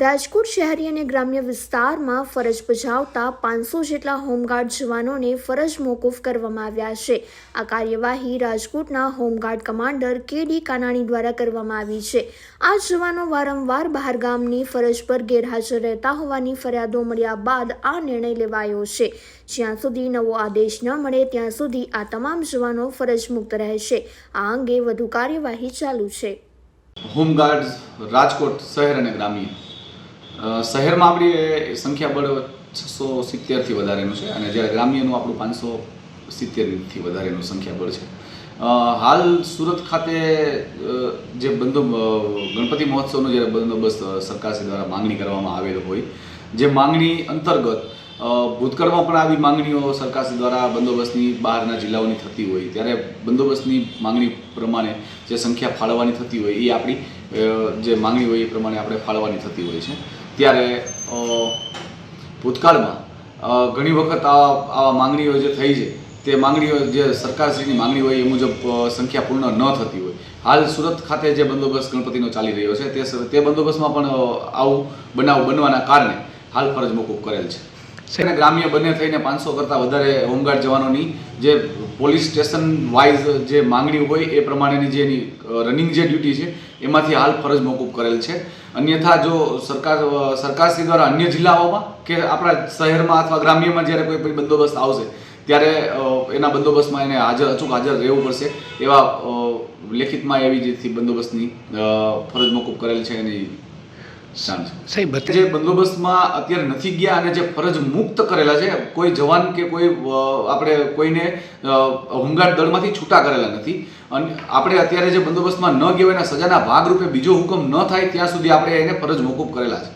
રાજકોટ શહેરી અને ગ્રામ્ય વિસ્તારમાં ફરજ બજાવતા પાંચસો જેટલા હોમગાર્ડ જવાનોને ફરજ મોકૂફ કરવામાં આવ્યા છે. આ કાર્યવાહી રાજકોટના home guard commander K D Kanani દ્વારા કરવામાં આવી છે. આ જવાનો વારંવાર બહારગામની ફરજ પર ગેરહાજર રહેતા હોવાની ફરિયાદો મળ્યા બાદ આ નિર્ણય લેવાયો છે. જ્યાં સુધી નવો આદેશ ન મળે, ત્યાં સુધી આ તમામ જવાનો ફરજ મુક્ત રહેશે. આ અંગે વધુ કાર્યવાહી ચાલુ છે. હોમગાર્ડ રાજકોટ શહેર અને ગ્રામ્ય. શહેરમાં આપણી સંખ્યા બળ છસો સિત્તેરથી વધારેનું છે અને જ્યારે ગ્રામ્યનું આપણું પાંચસો સિત્તેરથી વધારેનું સંખ્યા બળ છે. હાલ સુરત ખાતે જે બંદો ગણપતિ મહોત્સવનો જ્યારે બંદોબસ્ત સરકારશ્રી દ્વારા માંગણી કરવામાં આવેલ હોય, જે માંગણી અંતર્ગત ભૂતકાળમાં પણ આવી માંગણીઓ સરકારશ્રી દ્વારા બંદોબસ્તની બહારના જિલ્લાઓની થતી હોય, ત્યારે બંદોબસ્તની માંગણી પ્રમાણે જે સંખ્યા ફાળવવાની થતી હોય, એ આપણી જે માંગણી હોય એ પ્રમાણે આપણે ફાળવવાની થતી હોય છે. ત્યારે ભૂતકાળમાં ઘણી વખત આવા આવા માંગણીઓ જે થઈ છે, તે માંગણીઓ જે સરકારશ્રીની માંગણી હોય એ મુજબ સંખ્યા પૂર્ણ ન થતી હોય. હાલ સુરત ખાતે જે બંદોબસ્ત ગણપતિનો ચાલી રહ્યો છે, તે તે બંદોબસ્તમાં પણ આવું બનાવ બનવાના કારણે હાલ ફરજ મોકૂફ કરેલ છે. અને ગ્રામ્ય બંને થઈને પાંચસો કરતાં વધારે હોમગાર્ડ જવાનોની જે પોલીસ સ્ટેશન વાઇઝ જે માંગણી હોય એ પ્રમાણેની જે એની રનિંગ જે ડ્યુટી છે, એમાંથી હાલ ફરજ મોકૂફ કરેલ છે. અન્યથા જો સરકાર સરકારશ્રી દ્વારા અન્ય જિલ્લાઓમાં કે આપણા શહેરમાં અથવા ગ્રામ્યમાં જ્યારે કોઈ બંદોબસ્ત આવશે, ત્યારે એના બંદોબસ્તમાં એને હાજર, અચૂક હાજર રહેવું પડશે એવા લેખિતમાં એવી જેથી બંદોબસ્તની ફરજ મોકૂફ કરેલ છે એની છે સાહેબ જે બંદોબસ્તમાં અત્યારે નથી ગયા અને જે ફરજ મુક્ત કરેલા છે કોઈ જવાન કે કોઈ આપણે કોઈને હોમગાર્ડ દળમાંથી છૂટા કરેલા નથી. અને આપણે અત્યારે જે બંદોબસ્તમાં ન ગયા એના સજાના ભાગરૂપે બીજો હુકમ ન થાય ત્યાં સુધી આપણે એને ફરજ મોકૂફ કરેલા છે.